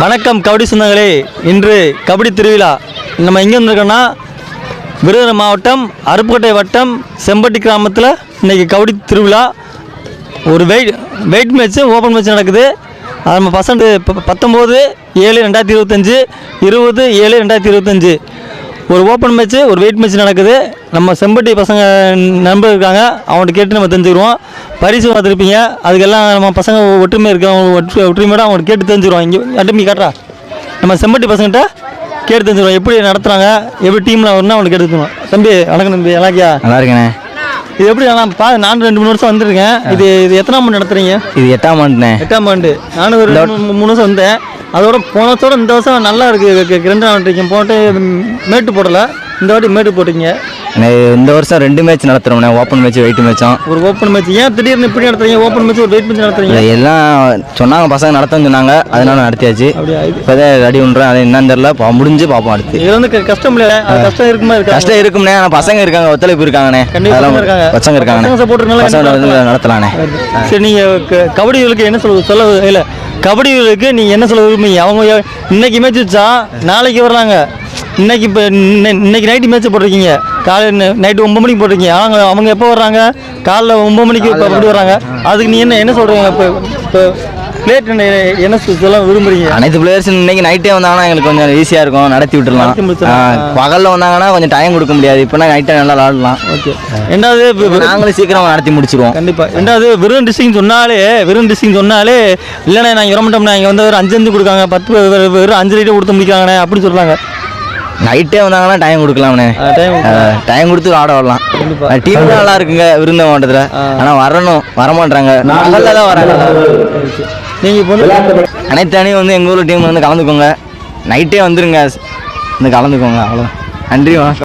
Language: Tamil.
வணக்கம் கபடி சொந்தங்களே. இன்று கபடி திருவிழா. நம்ம எங்கே வந்திருக்கோம்னா விருதுநகர் மாவட்டம் அருப்புக்கோட்டை வட்டம் செம்பட்டி கிராமத்தில் இன்னைக்கு கபடி திருவிழா. ஒரு weight weight match open match நடக்குது. அது நம்ம பசங்க பத்தொம்போது ஏழு ரெண்டாயிரத்தி இருபத்தஞ்சி இருபது ஏழு ரெண்டாயிரத்தி இருபத்தஞ்சி. ஒரு ஓப்பன் மேட்ச்சு ஒரு வெயிட் மேட்ச் நடக்குது. நம்ம செம்பட்டி பசங்க நண்பர் இருக்காங்க. அவங்கள்ட்ட கேட்டு நம்ம தெரிஞ்சுக்கிறோம் பரிசு பார்த்துருப்பீங்க. அதுக்கெல்லாம் நம்ம பசங்க ஒற்றுமை இருக்காங்க ஒற்று ஒற்றுமையோட அவங்கள்ட்ட கேட்டு தெரிஞ்சுக்கிறோம் இங்கே அட்டுமி காட்டுறா. நம்ம செம்பட்டி பசங்கள்கிட்ட கேட்டு தெரிஞ்சுக்கிறோம் எப்படி நடத்துகிறாங்க எப்படி டீமில் வரணும் அவங்களுக்கு கேட்டு தெரிஞ்சுக்கிறோம் தம்பி வணக்கம் தம்பி. நல்லாக்கியா நல்லா இருக்கேண்ணே இது எப்படி நான் பா நான் ரெண்டு மூணு வருஷம் வந்திருக்கேன் இது இது எத்தனாம் ஆண்டு நடத்துறீங்க? இது எட்டாம் ஆண்டுண்ணே. எட்டாம் ஆண்டு. நானும் ஒரு மூணு வருஷம் வந்தேன். அதோட போன இந்த வருஷம் நல்லா இருக்குது ரெண்டாம் ஆண்டு போட்டு மேட்டு போடலை. இந்த வாட்டி மேட்டு போட்டீங்க. இந்த வருஷம் ரெண்டு மேட்ச் நடத்துகிறோம்ண்ணே ஓப்பன் மேட்ச் வெயிட் மேட்சும் ஒரு ஓப்பன் மேட்ச் ஏன் திடீர்னு இப்படி நடத்துறீங்க? ஓப்பன் மேட்ச் ஒரு வெயிட் மேட்ச் நடத்துறீங்க? எல்லாம் சொன்னாங்க பசங்க நடத்தன்னு சொன்னாங்க. அதனால நடத்தியாச்சு. இப்போதான் ரெடி பண்ணுறோம் அது என்னன்னு தெரியல. முடிஞ்சு பார்ப்போம் அடுத்து. இது வந்து கஷ்டம் இல்லையா? அது கஷ்டம் இருக்குமா இருக்கா கஷ்டம் இருக்கும்ண்ணே ஆனால் பசங்க இருக்காங்க ஒத்துழைப்பு இருக்காங்கண்ணே. பசங்க இருக்காங்க. பசங்க வந்து நடத்தலாண்ணே. சரி நீங்க க- கபடிகளுக்கு என்ன சொல்ல சொல்ல இல்லை கபடிகளுக்கு நீங்க என்ன சொல்ல விரும்புறீங்க? அவங்க இன்னைக்கு மேட்ச் வச்சா நாளைக்கு வர்றாங்க. இன்னைக்கு இப்போ இன்னைக்கு நைட்டு மேட்ச் போட்டிருக்கீங்க. காலையில் நைட்டு ஒன்பது மணிக்கு போட்டிருக்கீங்க. அவங்க அவங்க எப்போ வர்றாங்க? காலைல ஒன்பது மணிக்கு இப்போ எப்படி வர்றாங்க. அதுக்கு நீ என்ன என்ன சொல்கிறீங்க இப்போ இப்போ பிளேட் என்ன சொல்ல விரும்புறீங்க? அனைத்து பிளேயர்ஸ் இன்னைக்கு நைட்டே வந்தாங்கன்னா எங்களுக்கு கொஞ்சம் ஈஸியாக இருக்கும். நடத்தி. ஆ, பகல்ல வந்தாங்கன்னா கொஞ்சம் டைம் கொடுக்க முடியாது. இப்போனா நைட்டே நல்லா விளாடலாம். ஓகே ரெண்டாவது நாங்களும் சீக்கிரம் நடத்தி முடிச்சிருவோம். கண்டிப்பா. ரெண்டாவது வெறும் டிஸ்ட்ரிக்ட் சொன்னாலே வெறும் டிஸ்ட்ரிக்ட் சொன்னாலே இல்லைண்ணே நாங்கள் வரமாட்டோம்னா இங்கே வந்து ஒரு அஞ்சு அஞ்சு கொடுக்காங்க. பத்து வெறும் அஞ்சு லிட்டர் கொடுத்து முடிக்காங்கண்ணே அப்படின்னு சொல்கிறாங்க நைட்டே வந்தாங்கன்னா டைம் கொடுக்கலாம்ண்ணே டைம் டைம் கொடுத்து ஆட வரலாம். டீம் நல்லா இருக்குங்க விருந்த மாவட்டத்தில். ஆனால் வரணும் வரமாட்டாங்க பகல்ல தான் வராங்க. நீங்கள் இப்போ அனைத்து அணியும் வந்து எங்கள் ஊர் டீம் வந்து கலந்துக்கோங்க. நைட்டே வந்துருங்க. வந்து கலந்துக்கோங்க அவ்வளோ நன்றி வணக்கம்.